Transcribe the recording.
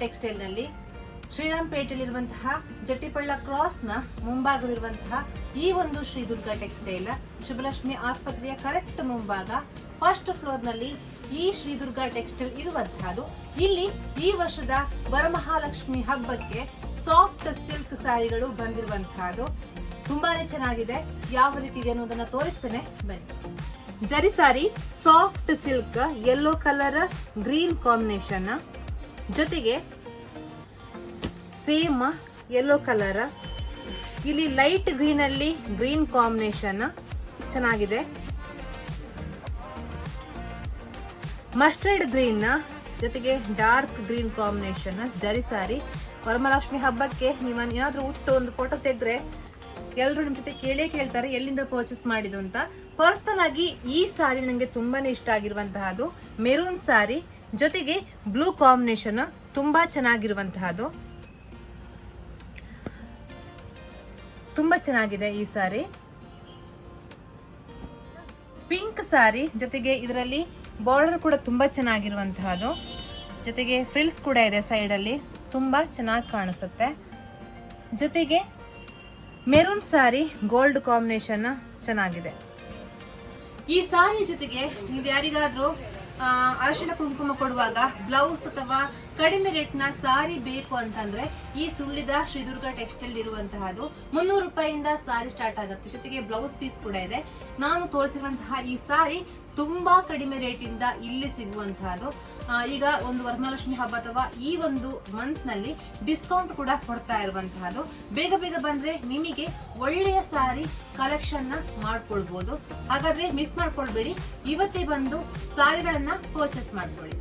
ಟೆಕ್ಸ್ಟೈಲ್ನಲ್ಲಿ ಶ್ರೀರಾಮ್ಪೇಟೆಯಲ್ಲಿರುವಂತಹ ಜಟ್ಟಿಪಳ್ಳ ಕ್ರಾಸ್ನ ಮುಂಭಾಗದಲ್ಲಿರುವಂತಹ ಈ ಒಂದು ಶ್ರೀದುರ್ಗ ಟೆಕ್ಸ್ಟೈಲ್ ಶುಭಲಕ್ಷ್ಮಿ ಆಸ್ಪತ್ರೆಯ ಕರೆಕ್ಟ್ ಮುಂಭಾಗ, ಫಸ್ಟ್ ಫ್ಲೋರ್ನಲ್ಲಿ ಈ ಶ್ರೀದುರ್ಗ ಟೆಕ್ಸ್ಟೈಲ್ ಇರುವಂತಹದ್ದು ಇಲ್ಲಿ ಈ ವರ್ಷದ ವರಮಹಾಲಕ್ಷ್ಮಿ ಹಬ್ಬಕ್ಕೆ ಸಾಫ್ಟ್ ಸಿಲ್ಕ್ ಸ್ಯಾರಿಗಳು ಬಂದಿರುವಂತಹದ್ದು ತುಂಬಾನೇ ಚೆನ್ನಾಗಿದೆ. ಯಾವ ರೀತಿ ಇದೆ ಅನ್ನೋದನ್ನ ತೋರಿಸ್ತೇನೆ. ಬನ್ನಿ. Zari sari soft silk yellow colour green combination ಜೊತೆಗೆ ಸೇಮ್ ಯೆಲ್ಲೋ ಕಲರ್ ಇಲ್ಲಿ ಲೈಟ್ ಗ್ರೀನ್ ಅಲ್ಲಿ ಗ್ರೀನ್ ಕಾಂಬಿನೇಷನ್ ಚೆನ್ನಾಗಿದೆ. ಮಸ್ಟರ್ಡ್ ಗ್ರೀನ್ ಜೊತೆಗೆ dark green combination zari sari, Varamahalakshmi ಹಬ್ಬಕ್ಕೆ ನೀವು ಏನಾದ್ರೂ ಉಟ್ಟು ಒಂದು ಫೋಟೋ ತೆಗೆದ್ರೆ ಎಲ್ಲರೂ ನಿಮ್ಮ ಜೊತೆ ಕೇಳೇ ಕೇಳ್ತಾರೆ, ಎಲ್ಲಿಂದ ಪರ್ಚೇಸ್ ಮಾಡಿದ್ದು ಅಂತ. ಪರ್ಸನಲ್ ಆಗಿ ಈ ಸಾರಿ ನನಗೆ ತುಂಬಾನೇ ಇಷ್ಟ ಆಗಿರುವಂತಹದ್ದು. ಮೆರೂನ್ ಸಾರಿ ಜೊತೆಗೆ ಬ್ಲೂ ಕಾಂಬಿನೇಷನ್ ತುಂಬಾ ಚೆನ್ನಾಗಿರುವಂತಹದ್ದು. ತುಂಬಾ ಚೆನ್ನಾಗಿದೆ ಈ ಸಾರಿ ಪಿಂಕ್ ಸಾರಿ ಜೊತೆಗೆ ಇದರಲ್ಲಿ ಬಾರ್ಡರ್ ಕೂಡ ತುಂಬಾ ಚೆನ್ನಾಗಿರುವಂತಹದ್ದು. ಜೊತೆಗೆ ಫ್ರಿಲ್ಸ್ ಕೂಡ ಇದೆ ಸೈಡ್ ಅಲ್ಲಿ, ತುಂಬಾ ಚೆನ್ನಾಗಿ ಕಾಣಿಸುತ್ತೆ. ಜೊತೆಗೆ ಮೆರೂನ್ ಸಾರಿ ಗೋಲ್ಡ್ ಕಾಂಬಿನೇಷನ್ ಚೆನ್ನಾಗಿದೆ. ಈ ಸಾರಿ ಜೊತೆಗೆ ನೀವು ಯಾರಿಗಾದ್ರೂ ಅರಶಿನ ಕುಂಕುಮ ಕೊಡುವಾಗ ಬ್ಲೌಸ್ ಅಥವಾ ಕಡಿಮೆ ರೇಟ್ನ ಸಾರಿ ಬೇಕು ಅಂತಂದ್ರೆ ಈ ಸುಳ್ಳಿದ ಶ್ರೀ ದುರ್ಗಾ ಟೆಕ್ಸ್ಟೈಲ್ ಇರುವಂತಹದ್ದು ಮುನ್ನೂರು ರೂಪಾಯಿಂದ ಸಾರಿ ಸ್ಟಾರ್ಟ್ ಆಗುತ್ತೆ. ಜೊತೆಗೆ ಬ್ಲೌಸ್ ಪೀಸ್ ಕೂಡ ಇದೆ. ನಾನು ತೋರಿಸಿರುವಂತಹ ಈ ಸಾರಿ ತುಂಬಾ ಕಡಿಮೆ ರೇಟ್ ಇಂದ ಇಲ್ಲಿ ಸಿಗುವಂತಹದ್ದು. ಈಗ ಒಂದು ವರಮಹಾಲಕ್ಷ್ಮಿ ಹಬ್ಬ ಅಥವಾ ಈ ಒಂದು ಮಂತ್ನಲ್ಲಿ ಡಿಸ್ಕೌಂಟ್ ಕೂಡ ಕೊಡ್ತಾ ಇರುವಂತಹದ್ದು. ಬೇಗ ಬೇಗ ಬಂದ್ರೆ ನಿಮಗೆ ಒಳ್ಳೆಯ ಸಾರಿ ಕಲೆಕ್ಷನ್ನ ಮಾಡ್ಕೊಳ್ಬಹುದು ಹಾಗಾದ್ರೆ ಮಿಸ್ ಮಾಡ್ಕೊಳ್ಬೇಡಿ. ಇವತ್ತೇ ಬಂದು ಸಾರಿಗಳನ್ನ ಪರ್ಚೇಸ್ ಮಾಡ್ಕೊಳ್ಳಿ.